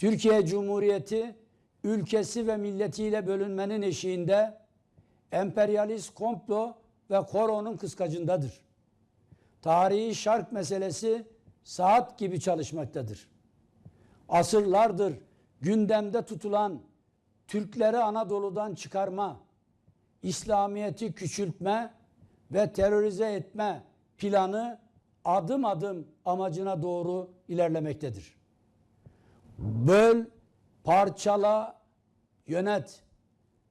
Türkiye Cumhuriyeti ülkesi ve milletiyle bölünmenin eşiğinde emperyalist komplo ve koronun kıskacındadır. Tarihi şark meselesi saat gibi çalışmaktadır. Asırlardır gündemde tutulan Türkleri Anadolu'dan çıkarma, İslamiyet'i küçültme ve terörize etme planı adım adım amacına doğru ilerlemektedir. Böl, parçala, yönet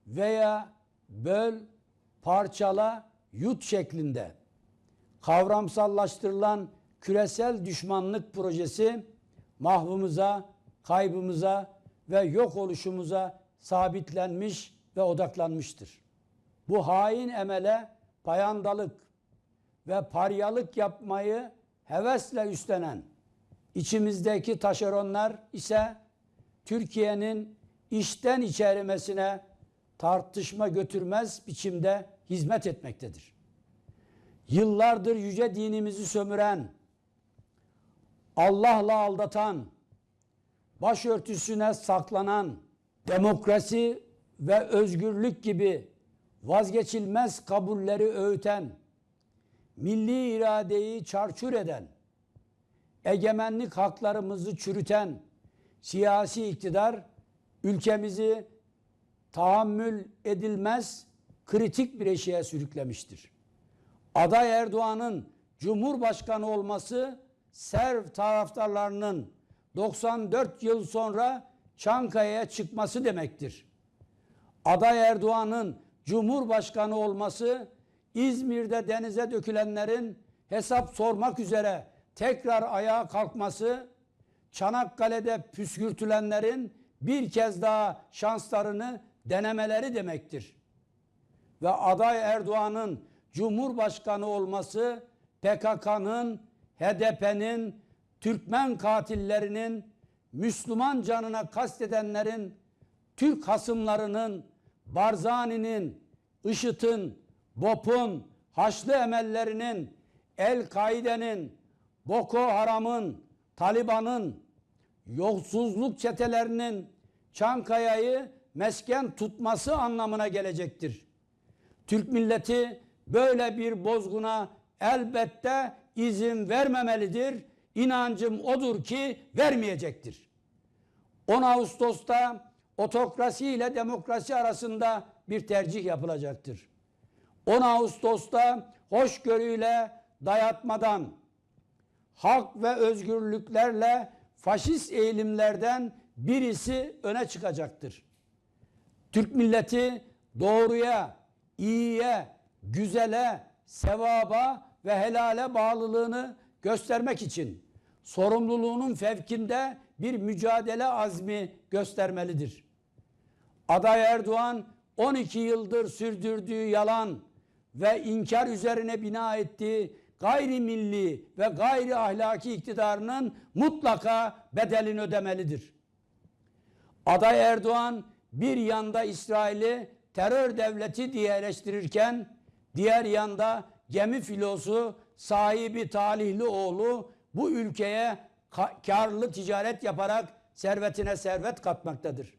veya böl, parçala, yut şeklinde kavramsallaştırılan küresel düşmanlık projesi mahvımıza, kaybımıza ve yok oluşumuza sabitlenmiş ve odaklanmıştır. Bu hain emele payandalık ve paryalık yapmayı hevesle üstlenen içimizdeki taşeronlar ise Türkiye'nin içten içerimesine tartışma götürmez biçimde hizmet etmektedir. Yıllardır yüce dinimizi sömüren, Allah'la aldatan, başörtüsüne saklanan, demokrasi ve özgürlük gibi vazgeçilmez kabulleri öğüten, milli iradeyi çarçur eden, egemenlik haklarımızı çürüten siyasi iktidar ülkemizi tahammül edilmez kritik bir eşiğe sürüklemiştir. Aday Erdoğan'ın Cumhurbaşkanı olması Serv taraftarlarının 94 yıl sonra Çankaya'ya çıkması demektir. Aday Erdoğan'ın Cumhurbaşkanı olması İzmir'de denize dökülenlerin hesap sormak üzere tekrar ayağa kalkması, Çanakkale'de püskürtülenlerin bir kez daha şanslarını denemeleri demektir. Ve aday Erdoğan'ın Cumhurbaşkanı olması PKK'nın, HDP'nin, Türkmen katillerinin, Müslüman canına kastedenlerin, Türk hasımlarının, Barzani'nin, IŞİD'in, BOP'un, Haçlı emellerinin, El-Kaide'nin, Boko Haram'ın, Taliban'ın, yolsuzluk çetelerinin Çankaya'yı mesken tutması anlamına gelecektir. Türk milleti böyle bir bozguna elbette izin vermemelidir. İnancım odur ki vermeyecektir. 10 Ağustos'ta otokrasi ile demokrasi arasında bir tercih yapılacaktır. 10 Ağustos'ta hoşgörüyle dayatmadan, hak ve özgürlüklerle faşist eğilimlerden birisi öne çıkacaktır. Türk milleti doğruya, iyiye, güzele, sevaba ve helale bağlılığını göstermek için sorumluluğunun fevkinde bir mücadele azmi göstermelidir. Aday Erdoğan 12 yıldır sürdürdüğü yalan ve inkar üzerine bina ettiği gayrimilli ve gayri ahlaki iktidarının mutlaka bedelini ödemelidir. Aday Erdoğan bir yanda İsrail'i terör devleti diye eleştirirken diğer yanda gemi filosu sahibi talihli oğlu bu ülkeye karlı ticaret yaparak servetine servet katmaktadır.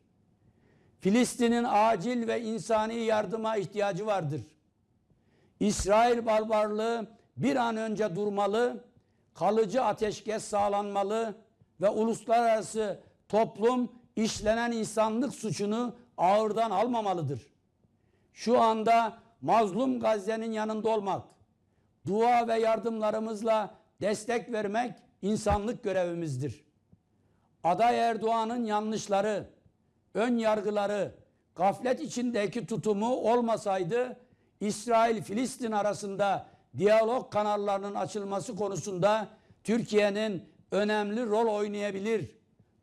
Filistin'in acil ve insani yardıma ihtiyacı vardır. İsrail barbarlığı bir an önce durmalı, kalıcı ateşkes sağlanmalı ve uluslararası toplum işlenen insanlık suçunu ağırdan almamalıdır. Şu anda mazlum Gazze'nin yanında olmak, dua ve yardımlarımızla destek vermek insanlık görevimizdir. Aday Erdoğan'ın yanlışları, ön yargıları, gaflet içindeki tutumu olmasaydı İsrail-Filistin arasında diyalog kanallarının açılması konusunda Türkiye'nin önemli rol oynayabilir.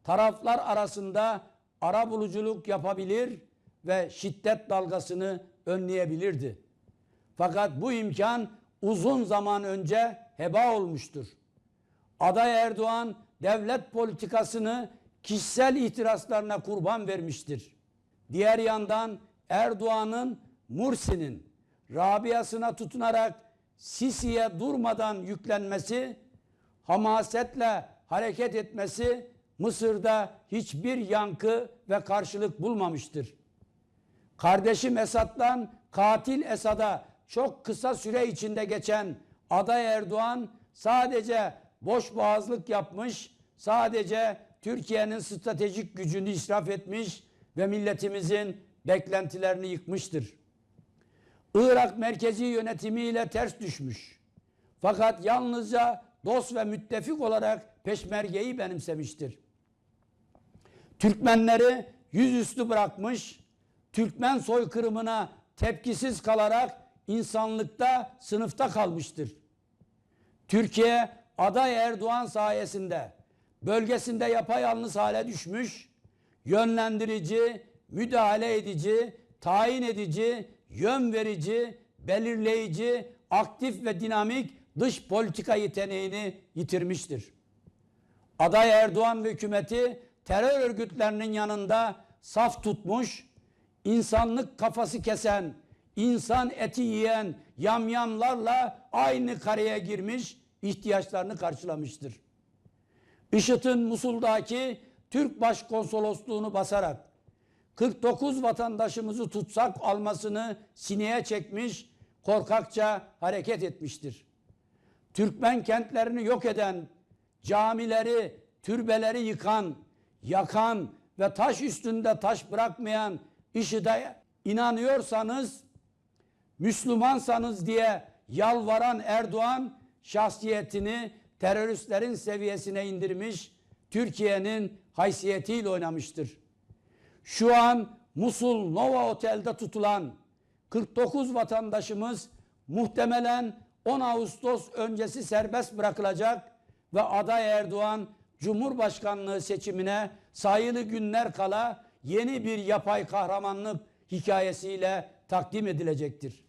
Taraflar arasında ara buluculuk yapabilir ve şiddet dalgasını önleyebilirdi. Fakat bu imkan uzun zaman önce heba olmuştur. Aday Erdoğan devlet politikasını kişisel ihtiraslarına kurban vermiştir. Diğer yandan Erdoğan'ın Mursi'nin Rabia'sına tutunarak Sisi'ye durmadan yüklenmesi, hamasetle hareket etmesi Mısır'da hiçbir yankı ve karşılık bulmamıştır. Kardeşim Esad'dan katil Esad'a çok kısa süre içinde geçen aday Erdoğan sadece boş boğazlık yapmış, sadece Türkiye'nin stratejik gücünü israf etmiş ve milletimizin beklentilerini yıkmıştır. Irak merkezi yönetimiyle ters düşmüş. Fakat yalnızca dost ve müttefik olarak peşmergeyi benimsemiştir. Türkmenleri yüzüstü bırakmış, Türkmen soykırımına tepkisiz kalarak insanlıkta sınıfta kalmıştır. Türkiye aday Erdoğan sayesinde bölgesinde yapayalnız hale düşmüş, yönlendirici, müdahale edici, tayin edici, yön verici, belirleyici, aktif ve dinamik dış politika yeteneğini yitirmiştir. Aday Erdoğan hükümeti terör örgütlerinin yanında saf tutmuş, insanlık kafası kesen, insan eti yiyen yamyamlarla aynı kareye girmiş, ihtiyaçlarını karşılamıştır. IŞİD'in Musul'daki Türk Başkonsolosluğunu basarak 49 vatandaşımızı tutsak almasını sineye çekmiş, korkakça hareket etmiştir. Türkmen kentlerini yok eden, camileri, türbeleri yıkan, yakan ve taş üstünde taş bırakmayan IŞİD'e inanıyorsanız, Müslümansanız diye yalvaran Erdoğan şahsiyetini teröristlerin seviyesine indirmiş, Türkiye'nin haysiyetiyle oynamıştır. Şu an Musul Nova Otel'de tutulan 49 vatandaşımız muhtemelen 10 Ağustos öncesi serbest bırakılacak ve aday Erdoğan Cumhurbaşkanlığı seçimine sayılı günler kala yeni bir yapay kahramanlık hikayesiyle takdim edilecektir.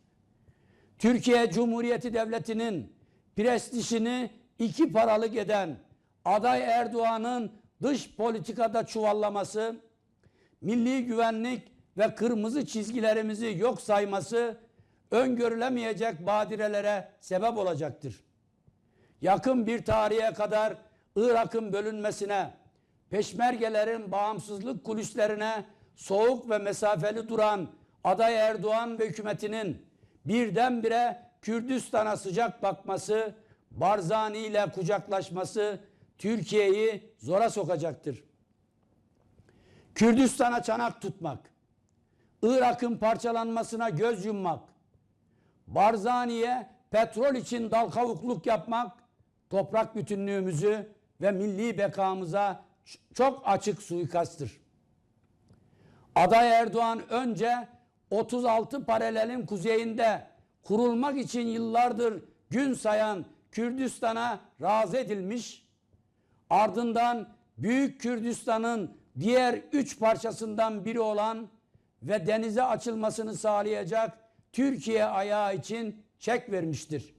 Türkiye Cumhuriyeti Devleti'nin prestijini iki paralık eden aday Erdoğan'ın dış politikada çuvallaması, milli güvenlik ve kırmızı çizgilerimizi yok sayması öngörülemeyecek badirelere sebep olacaktır. Yakın bir tarihe kadar Irak'ın bölünmesine, peşmergelerin bağımsızlık kulislerine soğuk ve mesafeli duran aday Erdoğan ve hükümetinin birdenbire Kürdistan'a sıcak bakması, Barzani ile kucaklaşması Türkiye'yi zora sokacaktır. Kürdistan'a çanak tutmak, Irak'ın parçalanmasına göz yummak, Barzani'ye petrol için dal kavukluk yapmak, toprak bütünlüğümüzü ve milli bekamıza çok açık suikasttır. Aday Erdoğan önce 36 paralelin kuzeyinde kurulmak için yıllardır gün sayan Kürdistan'a razı edilmiş, ardından Büyük Kürdistan'ın diğer üç parçasından biri olan ve denize açılmasını sağlayacak Türkiye ayağı için çek vermiştir.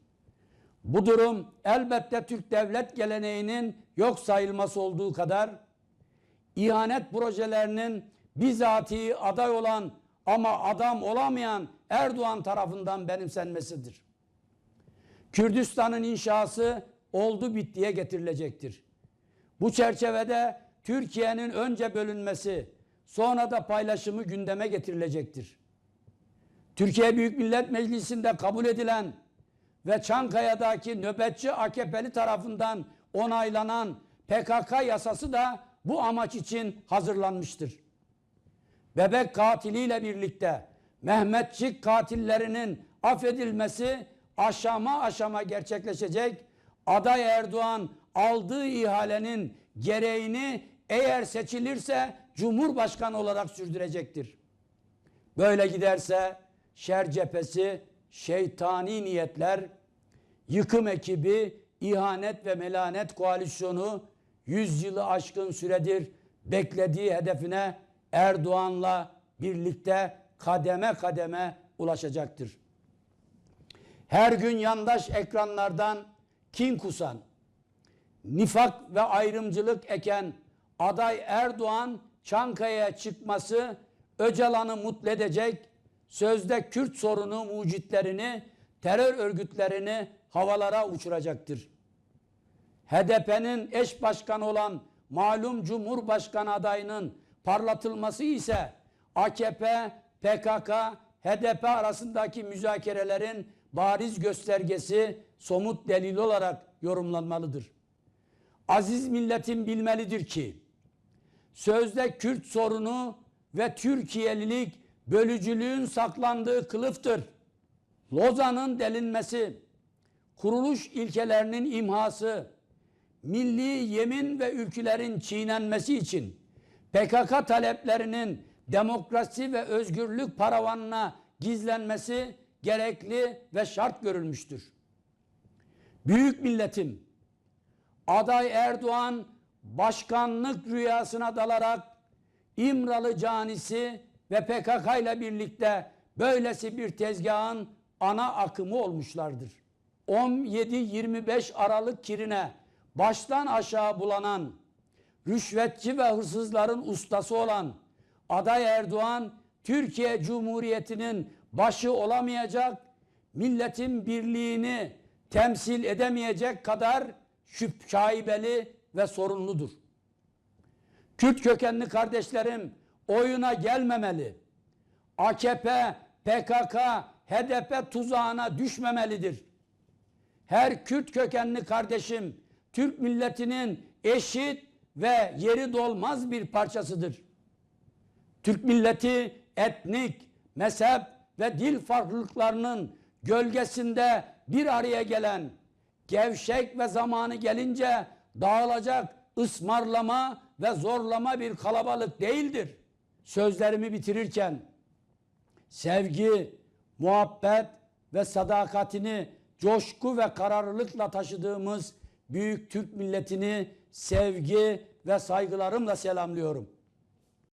Bu durum elbette Türk devlet geleneğinin yok sayılması olduğu kadar ihanet projelerinin bizatihi aday olan ama adam olamayan Erdoğan tarafından benimsenmesidir. Kürdistan'ın inşası oldu bittiye getirilecektir. Bu çerçevede Türkiye'nin önce bölünmesi, sonra da paylaşımı gündeme getirilecektir. Türkiye Büyük Millet Meclisi'nde kabul edilen ve Çankaya'daki nöbetçi AKP'li tarafından onaylanan PKK yasası da bu amaç için hazırlanmıştır. Bebek katiliyle birlikte Mehmetçik katillerinin affedilmesi aşama aşama gerçekleşecek. Aday Erdoğan aldığı ihalenin gereğini eğer seçilirse Cumhurbaşkanı olarak sürdürecektir. Böyle giderse şer cephesi, şeytani niyetler, yıkım ekibi, ihanet ve melanet koalisyonu 100 yılı aşkın süredir beklediği hedefine Erdoğan'la birlikte kademe kademe ulaşacaktır. Her gün yandaş ekranlardan kin kusan, nifak ve ayrımcılık eken aday Erdoğan Çankaya'ya çıkması Öcalan'ı mutlu edecek, sözde Kürt sorunu mucitlerini, terör örgütlerini havalara uçuracaktır. HDP'nin eş başkanı olan malum Cumhurbaşkanı adayının parlatılması ise AKP, PKK, HDP arasındaki müzakerelerin bariz göstergesi, somut delil olarak yorumlanmalıdır. Aziz milletim bilmelidir ki, sözde Kürt sorunu ve Türkiyelilik bölücülüğün saklandığı kılıftır. Lozan'ın delinmesi, kuruluş ilkelerinin imhası, milli yemin ve ülkülerin çiğnenmesi için PKK taleplerinin demokrasi ve özgürlük paravanına gizlenmesi gerekli ve şart görülmüştür. Büyük milletim, aday Erdoğan başkanlık rüyasına dalarak İmralı canisi ve PKK ile birlikte böylesi bir tezgahın ana akımı olmuşlardır. 17-25 Aralık kirine baştan aşağı bulanan, rüşvetçi ve hırsızların ustası olan aday Erdoğan, Türkiye Cumhuriyeti'nin başı olamayacak, milletin birliğini temsil edemeyecek kadar şüp şaibeli ve sorunludur. Kürt kökenli kardeşlerim oyuna gelmemeli. AKP, PKK, HDP tuzağına düşmemelidir. Her Kürt kökenli kardeşim Türk milletinin eşit ve yeri dolmaz bir parçasıdır. Türk milleti etnik, mezhep ve dil farklılıklarının gölgesinde bir araya gelen, gevşek ve zamanı gelince dağılacak ısmarlama ve zorlama bir kalabalık değildir. Sözlerimi bitirirken sevgi, muhabbet ve sadakatini coşku ve kararlılıkla taşıdığımız büyük Türk milletini sevgi ve saygılarımla selamlıyorum.